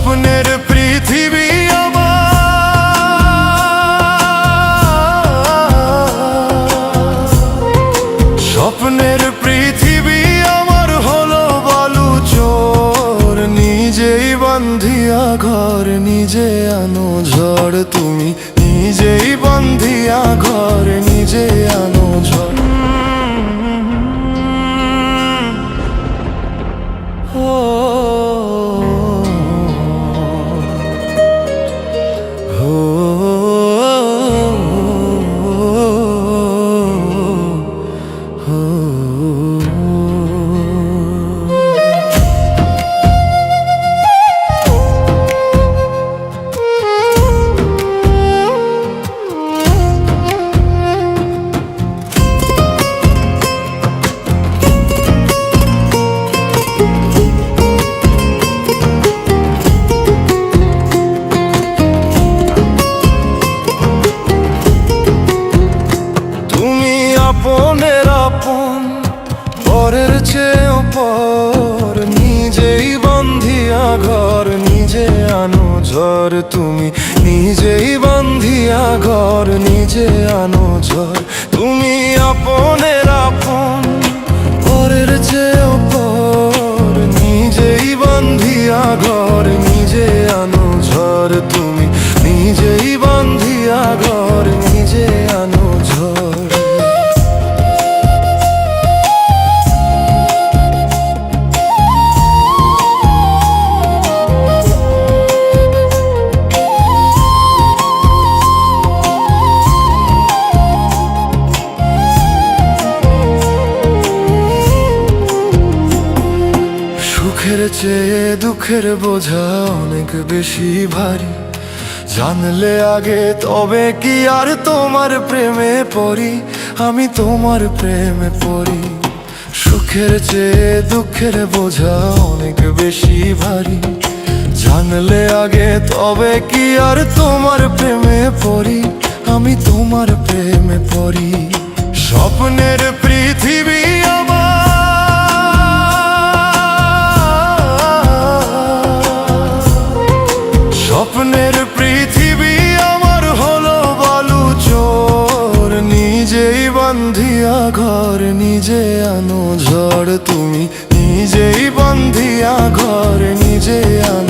স্বপ্নের পৃথিবী স্বপ্নের পৃথিবী আমার হলো বালু চোর। নিজেই বান্ধিয়া ঘর, নিজে আনো ঝড়। তুমি নিজেই বান্ধিয়া ঘর, নিজে আনো ঝড়। ও আনো ঝড় তুমি নিজেই বান্ধিয়া ঘর নিজে আনো ঝড়। তুমি আপন চেয়ে দুঃখের বোঝা অনেক বেশি ভারী। জানলে আগে তবে কি আর তোমার প্রেমে পড়ি? আমি তোমার প্রেমে পড়ি। সুখের চেয়ে দুঃখের বোঝা অনেক বেশি ভারী। জানলে আগে তবে কি আর তোমার প্রেমে পড়ি? আমি তোমার প্রেমে পড়ি। স্বপ্নের পৃথিবী ঘর নিজে আনো ঝড় তুমি নিজেই বন্ধিয়া ঘর নিজে আনো।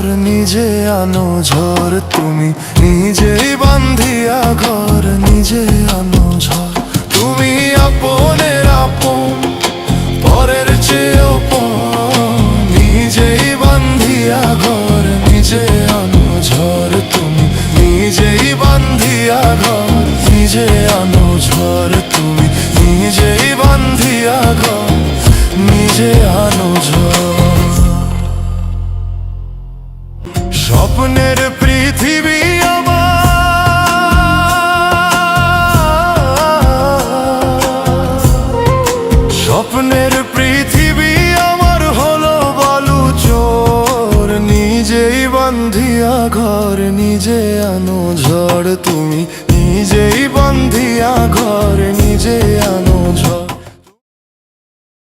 ঘর নিজে আনো, ঝড় তুমি নিজেই বান্ধিয়া, ঘর নিজে আনো, ঝড় তুমি আপনের আপন, পরের চেয়েও নিজেই বান্ধিয়া, ঘর নিজে আনো, ঝড় তুমি নিজেই বান্ধিয়া, ঘর নিজে আনো, ঝড় তুমি নিজেই বান্ধিয়া, ঘর নিজে আনো, ঝড়। ঘর নিজে আনো ঝড় তুমি নিজেই বন্ধিয়া ঘর নিজে আনো।